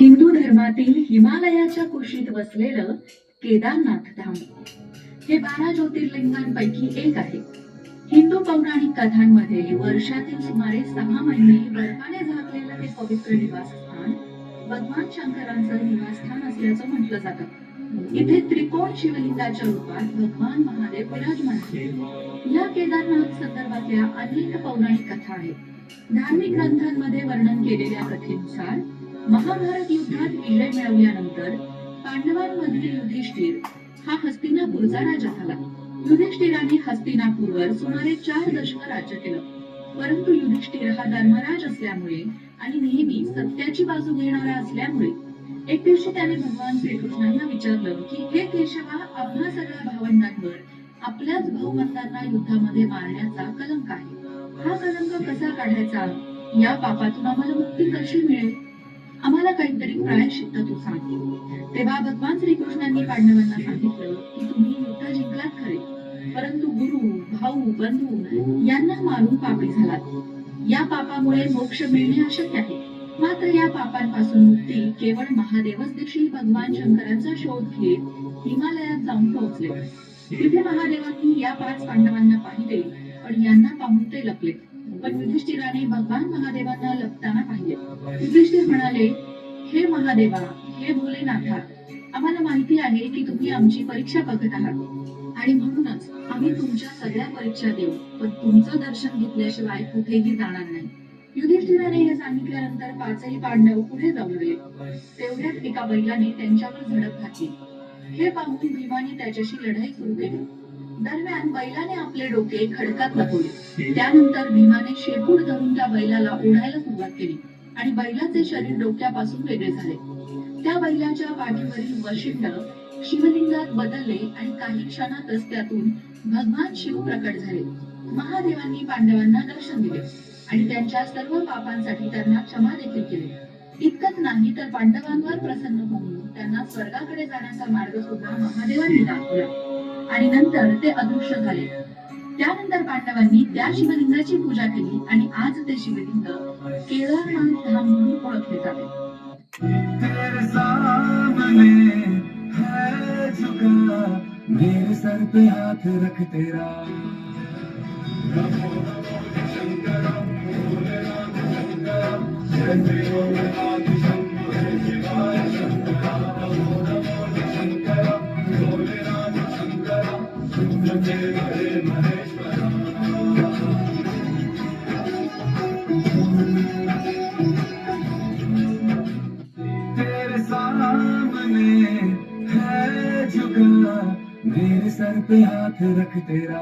हिंदू धर्मातील हिमालयाच्या कुशीत वसलेलं केदारनाथ धाम. हे बारा ज्योतिर्लिंगांपैकी एक आहे. हिंदू पौराणिक कथांमध्ये वर्षातील सुमारे सहा महिने बर्फाने झाकलेलं हे पवित्र निवासस्थान भगवान शंकरांचं निवासस्थान असल्याचं म्हटलं जातं. इथे त्रिकोण शिवलिंगाच्या रूपात भगवान महादेव विराजमान आहेत. या केदारनाथ संदर्भातल्या अनेक पौराणिक कथा आहेत. धार्मिक ग्रंथांमध्ये वर्णन केलेल्या कथेनुसार महाभारत युद्धात विजय मिळवल्यानंतर पांडवांमधील युधिष्ठिर हा हस्तिनापूरचा राजा झाला. युधिष्ठिराने हस्तिनापूरवर सुमारे चार दशक राज्य केलं. परंतु युधिष्ठिर हा धर्मराज असल्यामुळे आणि नेहमी सत्याची बाजू घेणारा असल्यामुळे एक दिवशी त्याने भगवान श्रीकृष्णांना विचारलं की हे केशवा आम्हा सगळ्या भावंडांवर आपल्याच भाऊबंधांना युद्धामध्ये मारण्याचा कलंक आहे. हा कलंक कसा काढायचा? या पापातून आम्हाला मुक्ती कशी मिळेल? आम्हाला काहीतरी प्रायश्चित्त तू सांग तेव्हा भगवान श्रीकृष्णांनी पांडवांना सांगितलं की तुम्ही युद्ध जिंकलात खरे. परंतु गुरु भाऊ बंधू यांना मारून पापी झालात. या पापामुळे मोक्ष मिळणे अशक्य आहे. मात्र या पापांपासून मुक्ती केवळ महादेवच देखील भगवान शंकरांचा शोध घेत हिमालयात जाऊन पोहोचले. तिथे महादेवांनी या पाच पांडवांना पाहिले पण यांना पाहून ते लपले. पण युधिष्ठिराने भगवान महादेवांना लपताना पाहिले. युधिष्ठिर म्हणाले हे महादेवा हे भोलेनाथा आम्हाला माहिती आहे की तुम्ही आमची परीक्षा बघत आहात. आणि म्हणूनच आम्ही तुमच्या सगळ्या परीक्षा देऊ पण तुमचं दर्शन घेतल्याशिवाय कुठेही जाणार नाही. युधिष्ठिराने हे सांगितल्यानंतर पाचही पांडव पुढे जाऊ लागले. तेवढ्यात एका बैलाने त्यांच्यावर झडप घातली. हे पाहून भीमाने त्याच्याशी लढाई सुरू केली. दरम्यान बैलाने आपले डोके खडकात लपवले. त्यानंतर भीमाने शेपूट धरून त्या बैलाला ओढायला सुरुवात केली आणि बैलाचे शरीर डोक्यापासून वेगळे झाले. त्या बैलाच्या पाठीवरील वशिंड शिवलिंगात बदलले आणि काही क्षणातच त्यातून भगवान शिव प्रकट झाले. महादेवांनी पांडवांना दर्शन दिले आणि त्यांच्या सर्व पापांसाठी त्यांना क्षमा देखील केली. इतकंच नाही तर पांडवांवर प्रसन्न होऊन त्यांना स्वर्गाकडे जाण्याचा मार्ग सुद्धा महादेवांनी दाखवला. आणि नंतर ते अदृश्य झाले त्यानंतर पांडवांनी त्या शिवलिंगाची पूजा केली आणि आज ते शिवलिंग केदारनाथ धाम म्हणून ओळखले जाते तेरे सामने हाथ रख तेरा तेरे सामने मेरे सर पे हाथ रख तेरा।